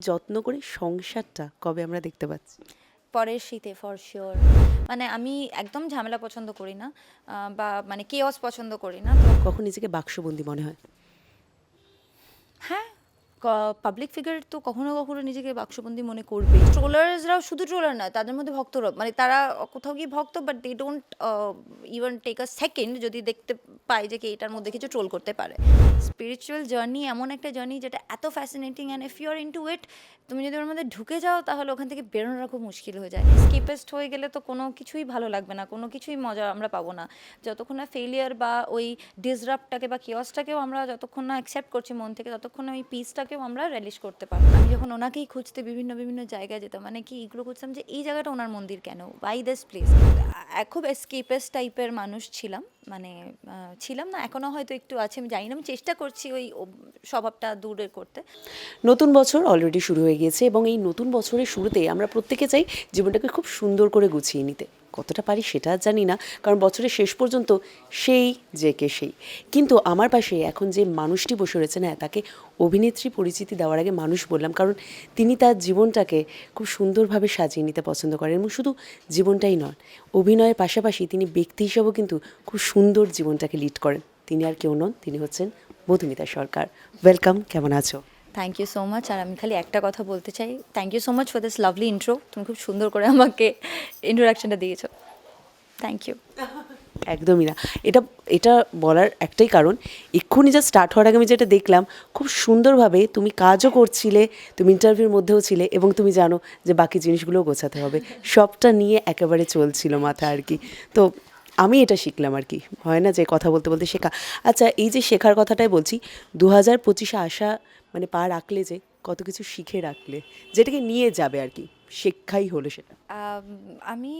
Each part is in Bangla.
যত্ন করে সংসারটা কবে আমরা দেখতে পাচ্ছি? পরের শীতে ফর শিওর মানে আমি একদম ঝামেলা পছন্দ করি না বা মানে কেওস পছন্দ করি না কখন নিজেকে বাক্সবন্দি মনে হয়? হ্যাঁ পাবলিক ফিগার তো কখনো কখনো নিজেকে বাক্সবন্দি মনে করবে ট্রোলার্সরাও শুধু ট্রোলার না তাদের মধ্যে ভক্তরা মানে তারা কোথাও গিয়ে ভক্ত but they don't even take a second যদি দেখতে পায় যে কি এটার মধ্যে কিছু ট্রোল করতে পারে। স্পিরিচুয়াল জার্নি এমন একটা জার্নি যেটা এত fascinating and if you are into it তুমি যদি ওর মধ্যে ঢুকে যাও তাহলে ওখান থেকে বেরোনোটা খুব মুশকিল হয়ে যায়। স্কিপেস্ট হয়ে গেলে তো কোনো কিছুই ভালো লাগবে না, কোনো কিছুই মজা আমরা পাবো না। যতক্ষণ না ফেলিয়ার বা ওই ডিসরাপ্টটাকে বা কিওসটাকেও আমরা যতক্ষণ না অ্যাকসেপ্ট করছি মন থেকে, ততক্ষণ ওই পিসটাকেও আমরা রিলিশ করতে পারব আমি যখন ওনাকেই খুঁজতে বিভিন্ন বিভিন্ন জায়গায় যেতাম মানে কি এগুলো খুঁজতাম যে এই জায়গাটা ওনার মন্দির কেন? বাই দিস প্লেস খুব এসকেপেস টাইপের মানুষ ছিলাম। মানে ছিলাম না, এখনও হয়তো একটু আছে, আমি জানি না, আমি চেষ্টা করছি ওই স্বভাবটা দূরে করতে। নতুন বছর অলরেডি শুরু হয়ে গিয়েছে এবং এই নতুন বছরের শুরুতে আমরা প্রত্যেকে চাই জীবনটাকে খুব সুন্দর করে গুছিয়ে নিতে। কতটা পারি সেটা জানি না, কারণ বছরের শেষ পর্যন্ত সেই যে কে সেই। কিন্তু আমার পাশে এখন যে মানুষটি বসে রয়েছে না তাকে অভিনেত্রী পরিচিতি দেওয়ার আগে মানুষ বললাম, কারণ তিনি তার জীবনটাকে খুব সুন্দরভাবে সাজিয়ে নিতে পছন্দ করেন এবং শুধু জীবনটাই নয়, অভিনয়ের পাশাপাশি তিনি ব্যক্তি হিসাবেও কিন্তু খুব সুন্দর জীবনটাকে লিড করেন। তিনি আর কেউ নন তিনি হচ্ছেন মধুমিতা সরকার। ওয়েলকাম কেমন আছো? থ্যাংক ইউ সো মাচ আর আমি খালি একটা কথা বলতে চাই। Thank you so much for this lovely intro তুমি খুব সুন্দর করে আমাকে ইন্ট্রোডাকশনটা দিয়েছ। থ্যাংক ইউ একদমই না। এটা এটা বলার একটাই কারণ এক্ষুনি যা স্টার্ট হওয়ার আগে আমি যেটা দেখলাম খুব সুন্দরভাবে তুমি কাজও করছিলে তুমি ইন্টারভিউর মধ্যেও ছিলে এবং তুমি জানো যে বাকি জিনিসগুলোও গোছাতে হবে। সবটা নিয়ে একেবারে চলছিল মাথা আর কি। তো আমি এটা শিখলাম আর কি। হয় না যে কথা বলতে বলতে শেখা। আচ্ছা এই যে শেখার কথাটাই বলছি দু হাজার পঁচিশে আসা মানে পা রাখলে যে, কত কিছু শিখে রাখলে, যেটাকে নিয়ে যাবে আর কি শিক্ষাই হলো সেটা। আমি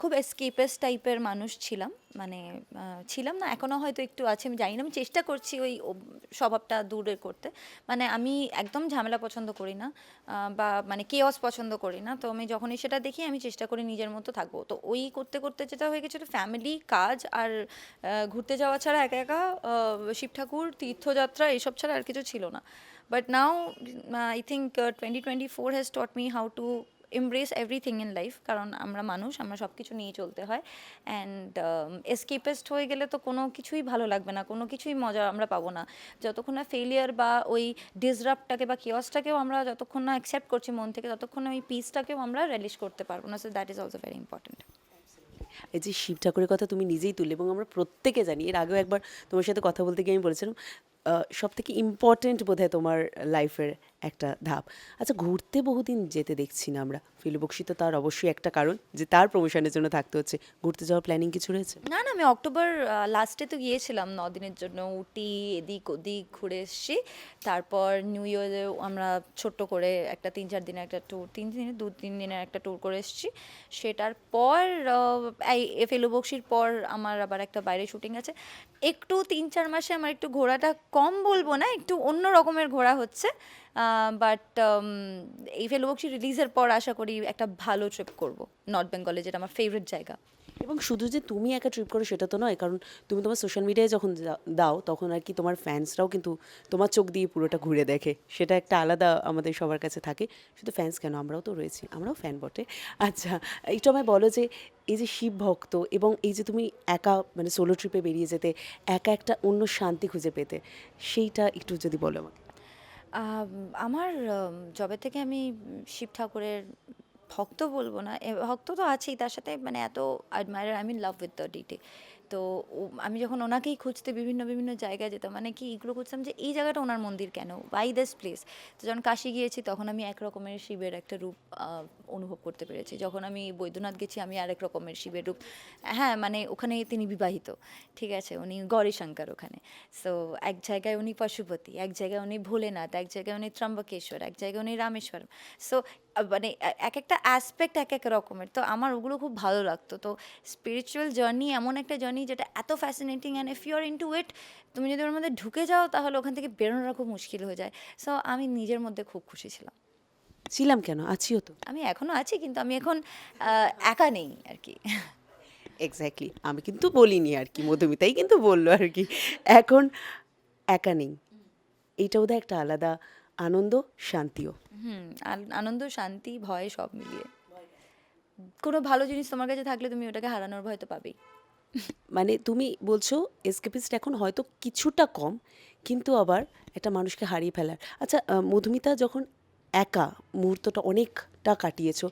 খুব এসকেপেস্ট টাইপের মানুষ ছিলাম। মানে ছিলাম না এখনও হয়তো একটু আছে, আমি জানি না, আমি চেষ্টা করছি ওই স্বভাবটা দূরে করতে। মানে আমি একদম ঝামেলা পছন্দ করি না বা মানে কেওস পছন্দ করি না, তো আমি যখনই সেটা দেখি, আমি চেষ্টা করি নিজের মতো থাকব। তো ওই করতে করতে যেটা হয়ে গেছিল ফ্যামিলি কাজ আর ঘুরতে যাওয়া ছাড়া একা একা শিব ঠাকুর, তীর্থযাত্রা, এসব ছাড়া আর কিছু ছিল না। But now I think twenty twenty four has taught me how to embrace everything in life কারণ আমরা মানুষ, আমরা সব কিছু নিয়ে চলতে হয়। অ্যান্ড এসকেপেস্ট হয়ে গেলে তো কোনো কিছুই ভালো লাগবে না, কোনো কিছুই মজা আমরা পাবো না। যতক্ষণ না ফেলিয়ার বা ওই ডিসরাপ্টটাকে বা কিওসটাকেও আমরা যতক্ষণ না অ্যাকসেপ্ট করছি মন থেকে, ততক্ষণ ওই পিসটাকেও আমরা রিলিশ করতে পারব না। So that is also very important এই যে শিব ঠাকুরের কথা তুমি নিজেই তুললে এবং আমরা প্রত্যেকে জানি, এর আগেও একবার তোমার সাথে কথা বলতে গিয়ে আমি বলেছিলাম সব থেকে ইম্পর্টেন্ট বোধ তোমার লাইফের একটা ধাপ। আচ্ছা ঘুরতে বহুদিন যেতে দেখছি না আমরা। ফিলবক্সি তো তার অবশ্যই একটা কারণ যে তার প্রমোশনের জন্য থাকতে হচ্ছে। ঘুরতে যাওয়ার প্ল্যানিং কিছু রয়েছে? না না, আমি অক্টোবর লাস্টে তো গিয়েছিলাম দিনের জন্য। উটি এদিক ওদিক ঘুরে এসেছি। তারপর নিউ ইয়ারেও আমরা ছোট্ট করে একটা তিন চার দিনের একটা ট্যুর তিন দিনের, দু তিন দিনের একটা ট্যুর করে এসেছি। সেটার পর এই ফেলু বক্সির পর আমার আবার একটা বাইরে শুটিং আছে। একটু তিন চার মাসে আমার একটু ঘোরাটা কম বলব না, একটু অন্য রকমের ঘোরা হচ্ছে। বাট এই ফেলু বক্সি রিলিজের পর আশা করি একটা ভালো ট্রিপ করব নর্থ বেঙ্গলে যেটা আমার ফেভারিট জায়গা। এবং শুধু যে তুমি একা ট্রিপ করো সেটা তো নয় কারণ তুমি তোমার সোশ্যাল মিডিয়ায় যখন দাও তখন আর কি তোমার ফ্যান্সরাও কিন্তু তোমার চোখ দিয়ে পুরোটা ঘুরে দেখে। সেটা একটা আলাদা আমাদের সবার কাছে থাকে। শুধু ফ্যান্স কেন? আমরাও তো রয়েছি আমরাও ফ্যান বটে। আচ্ছা একটু আমায় বলো যে এই যে শিব ভক্ত এবং এই যে তুমি একা মানে সোলো ট্রিপে বেরিয়ে যেতে একা একটা অন্য শান্তি খুঁজে পেতে সেইটা একটু যদি বলো আমাকে। আম, আমার জবে যবে থেকে আমি শিব ঠাকুরের ভক্ত বলব না ভক্ত তো আছেই, তার সাথে মানে এত admire mean love with the detail তো আমি যখন ওনাকেই খুঁজতে বিভিন্ন বিভিন্ন জায়গায় যেতাম মানে কি এগুলো খুঁজতাম যে এই জায়গাটা ওনার মন্দির কেন? বাই দিস প্লেস তো যখন কাশি গিয়েছি তখন আমি এক রকমের শিবের একটা রূপ অনুভব করতে পেরেছি। যখন আমি বৈদ্যনাথ গেছি আমি আরেক রকমের শিবের রূপ। হ্যাঁ মানে ওখানে তিনি বিবাহিত, ঠিক আছে? উনি গৌরীশঙ্কর ওখানে। সো এক জায়গায় উনি পশুপতি, এক জায়গায় উনি ভোলেনাথ, এক জায়গায় উনি ত্রম্বকেশ্বর, এক জায়গায় উনি রামেশ্বর সো মানে এক একটা অ্যাসপেক্ট এক এক রকমের। তো আমার ওগুলো খুব ভালো লাগতো। তো স্পিরিচুয়াল জার্নি এমন একটা জার্নি যেটা এত fascinating and if you are into it তুমি যদি ওর মধ্যে ঢুকে যাও তাহলে ওখান থেকে বেরোনোটা খুব মুশকিল হয়ে যায়। সো আমি নিজের মধ্যে খুব খুশি ছিলাম। ছিলাম কেন? আছিও তো। আমি এখনও আছি কিন্তু আমি এখন একা নেই আর কি। এক্স্যাক্টলি আমি কিন্তু বলিনি আর কি মধুমিতাই কিন্তু বলল আর কি। এখন একা নেই। এইটা বোধহয় একটা আলাদা আনন্দ শান্তিও। হুম আনন্দ শান্তি ভয় সব মিলিয়ে। কোনো ভালো জিনিস তোমার কাছে থাকলে তুমি ওটাকে হারানোর ভয় তো পাবেই। মানে তুমি বলছো এসকেপিস্ট এখন হয়তো কিছুটা কম, কিন্তু আবার একটা মানুষকে হারিয়ে ফেলার। আচ্ছা মধুমিতা যখন একা মুহূর্তটা অনেকটা কাটিয়েছো,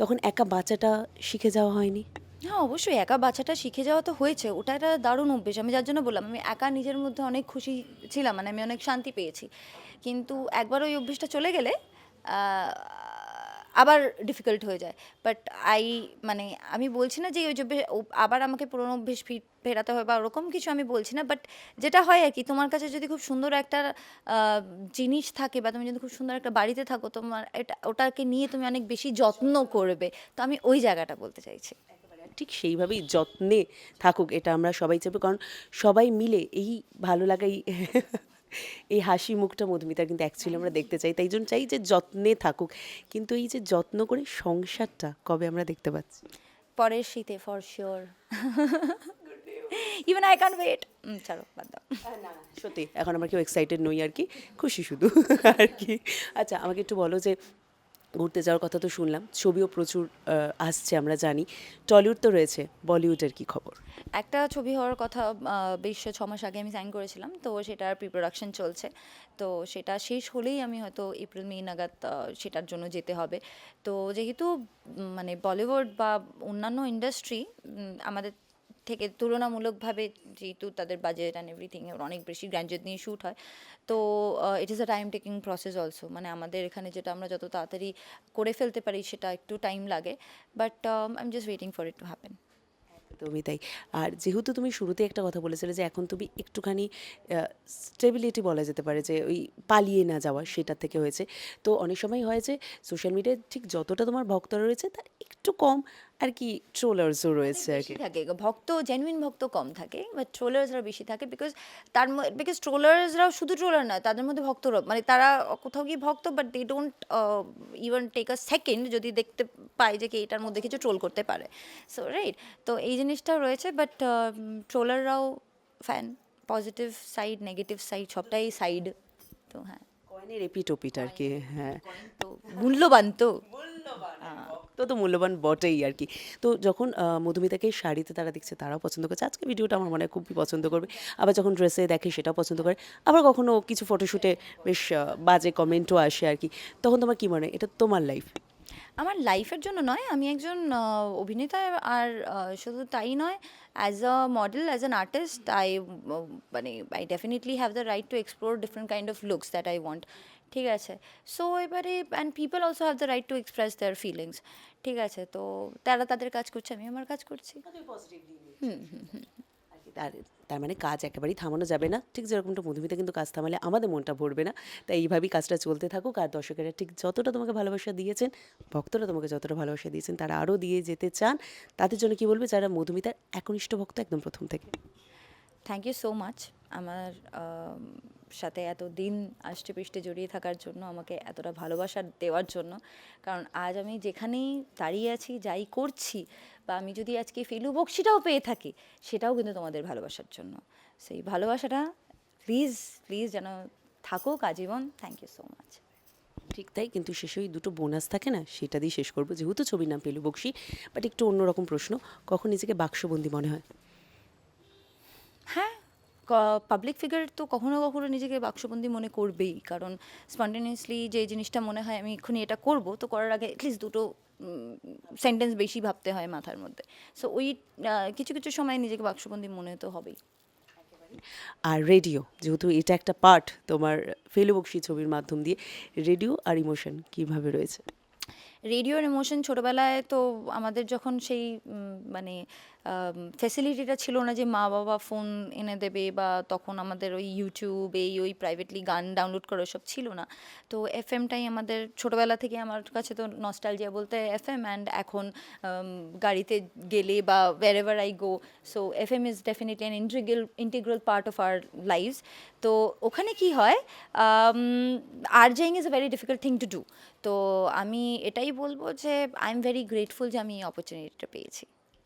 তখন একা বাচ্চাটা শিখে যাওয়া হয়নি? হ্যাঁ অবশ্যই একা বাচ্চাটা শিখে যাওয়া তো হয়েছে, ওটা একটা দারুণ অভ্যেস। আমি যার জন্য বললাম, আমি একা নিজের মধ্যে অনেক খুশি ছিলাম মানে আমি অনেক শান্তি পেয়েছি। কিন্তু একবার ওই অভ্যেসটা চলে গেলে আবার ডিফিকাল্ট হয়ে যায়। বাট আই মানে আমি বলছি না যে ওই যে আবার আমাকে পুরোনো অভ্যেস ফির, ফেরাতে হবে বা ওরকম কিছু আমি বলছি না বাট যেটা হয় আর কি, তোমার কাছে যদি খুব সুন্দর একটা জিনিস থাকে বা তুমি যদি খুব সুন্দর একটা বাড়িতে থাকো, তোমার এটা, ওটাকে নিয়ে তুমি অনেক বেশি যত্ন করবে। তো আমি ওই জায়গাটা বলতে চাইছি। ঠিক সেইভাবেই যত্নে থাকুক, এটা আমরা সবাই চাইব। কারণ সবাই মিলে এই ভালো লাগাই এই হাসি মুখটা মধুমিতার কিন্তু অ্যাকচুয়ালি আমরা দেখতে চাই। তাই জন্য চাই যে যত্নে থাকুক। কিন্তু এই যে যত্ন করে সংসারটা কবে আমরা দেখতে পাচ্ছি? পরের শীতে for sure even I can wait ছাড়ো বাদ দাও। সত্যি এখন আমরা কেউ এক্সাইটেড নই আর কি খুশি শুধু আর কি। আচ্ছা আমাকে একটু বলো যে ঘুরতে যাওয়ার কথা তো শুনলাম। ছবিও প্রচুর আসছে, আমরা জানি। টলিউড তো রয়েছে, বলিউডের কি খবর? একটা ছবি হওয়ার কথা বেশ ছ মাস আগে আমি সাইন করেছিলাম, তো সেটার প্রি প্রোডাকশন চলছে। তো সেটা শেষ হলেই আমি হয়তো এপ্রিল, মে নাগাদ সেটার জন্য যেতে হবে। তো যেহেতু মানে বলিউড বা অন্যান্য ইন্ডাস্ট্রি আমাদের থেকে তুলনামূলকভাবে যেহেতু তাদের বাজেট অ্যান্ড এভরিথিং অনেক বেশি গ্র্যান্ডেড নিয়ে শ্যুট হয়, তো it is a time taking process also মানে আমাদের এখানে যেটা আমরা যত তাড়াতাড়ি করে ফেলতে পারি সেটা একটু টাইম লাগে but I am just waiting for it to happen তুমি তাই। আর যেহেতু তুমি শুরুতে একটা কথা বলেছিলে যে এখন তুমি একটুখানি স্টেবিলিটি বলা যেতে পারে যে ওই পালিয়ে না যাওয়া সেটা থেকে হয়েছে। তো অনেক সময় হয় যে সোশ্যাল মিডিয়ায় ঠিক যতটা তোমার ভক্তরা রয়েছে তার একটু কম আর কি ট্রোলার্সও রয়েছে আর কি থাকে ভক্ত জেনুইন ভক্ত কম থাকে বাট ট্রোলার্সরা বেশি থাকে বিকজ তার বিকজ ট্রোলার্সরাও শুধু ট্রোলার নয় তাদের মধ্যে ভক্তরা মানে তারা কোথাও গিয়ে ভক্ত but they don't even take a second যদি দেখতে পায় যে কি এটার মধ্যে কিছু ট্রোল করতে পারে। সো রাইট তো এই জিনিসটাও রয়েছে but ট্রোলাররাও fan positive side negative side সবটাই সাইড তো হ্যাঁ। কয়েনের এপিট ওপিট আর কি হ্যাঁ তো মূল্যবান তো। তো তো মূল্যবান বটেই আর কি। তো যখন মধুমিতাকে শাড়িতে তারা দেখছে, তারাও পছন্দ করছে। আজকে ভিডিওটা আমার মনে হয় খুবই পছন্দ করবে। আবার যখন ড্রেসে দেখে সেটাও পছন্দ করে। আবার কখনও কিছু ফটোশ্যুটে বেশ বাজে কমেন্টও আসে আর কি। তখন তোমার কী মনে হয়? এটা তোমার লাইফ আমার লাইফের জন্য নয়। আমি একজন অভিনেতা আর শুধু তাই নয় as a model as an artist I মানে I definitely have the right to explore different kind of looks that I want ঠিক আছে? সো এবারে and people also have the right to express their feelings ঠিক আছে তো তারা তাদের কাজ করছে আমি আমার কাজ করছি। আর কি তার তার মানে কাজ একেবারেই থামানো যাবে না। ঠিক যেরকমটা মধুমিতা কিন্তু কাজ থামালে আমাদের মনটা ভরবে না। তাই এইভাবেই কাজটা চলতে থাকুক আর দর্শকেরা ঠিক যতটা তোমাকে ভালোবাসা দিয়েছেন ভক্তরা তোমাকে যতটা ভালোবাসা দিয়েছেন তারা আরও দিয়ে যেতে চান। তাদের জন্য কি বলবে? যারা মধুমিতার একনিষ্ঠ ভক্ত একদম প্রথম থেকে। থ্যাংক ইউ সো মাচ আমার আম, সাথে এত দিন আষ্টে পৃষ্ঠে জড়িয়ে থাকার জন্য আমাকে এতটা ভালোবাসা দেওয়ার জন্য কারণ আজ আমি যেখানেই দাঁড়িয়ে আছি যাই করছি বা আমি যদি আজকে ফেলু বক্সিটাও পেয়ে থাকি সেটাও কিন্তু তোমাদের ভালোবাসার জন্য। সেই ভালোবাসাটা প্লিজ প্লিজ যেন থাকুক আজীবন। থ্যাংক ইউ সো মাচ ঠিক তাই কিন্তু শেষে ওই দুটো বোনাস থাকে না সেটা দিয়ে শেষ করব। যেহেতু ছবির নাম পেলু বক্সি বাট একটু অন্যরকম প্রশ্ন কখন নিজেকে বাক্সবন্দি মনে হয়? হ্যাঁ পাবলিক ফিগার তো কখনো কখনো নিজেকে বাক্সবন্দি মনে করবেই। কারণ স্পন্টেনিয়াসলি যে জিনিসটা মনে হয়, আমি এক্ষুনি এটা করব, তো করার আগে অ্যাটলিস্ট দুটো সেন্টেন্স বেশি ভাবতে হয় মাথার মধ্যে। সো ওই কিছু কিছু সময় নিজেকে বাক্সবন্দি মনে তো হবেই। আর রেডিও যেহেতু এটা একটা পার্ট তোমার ফেলু বক্সি ছবির মাধ্যম দিয়ে রেডিও আর ইমোশন কীভাবে রয়েছে? রেডিওর ইমোশন ছোটোবেলায় তো আমাদের যখন সেই মানে ফেসিলিটিটা ছিল না যে মা বাবা ফোন এনে দেবে বা তখন আমাদের ওই ইউটিউব এই ওই প্রাইভেটলি গান ডাউনলোড করা সব ছিল না। তো এফ এমটাই আমাদের ছোটোবেলা থেকে আমার কাছে তো নস্টালজিয়া বলতে এফ এম অ্যান্ড এখন গাড়িতে গেলে বা where I go so F M is definitely an integral integral part of our life তো ওখানে কি হয় RJing is a very difficult thing to do তো আমি এটাই বলব যে আই এম ভেরি গ্রেটফুল যে আমি এই অপরচুনিটিটা পেয়েছি।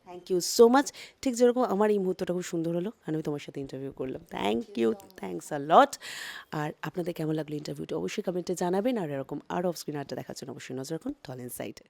থ্যাংক ইউ সো মাচ ঠিক যেরকম আমার এই মুহূর্তটা খুব সুন্দর হলো আমি তোমার সাথে ইন্টারভিউ করলাম। Thank you thanks a lot আর আপনাদের কেমন লাগল ইন্টারভিউটা অবশ্যই কমেন্টে জানাবেন। আর এরকম আর অফ স্ক্রিন আর্টটা দেখার জন্য অবশ্যই নজর রাখুন। টলেন সাইটে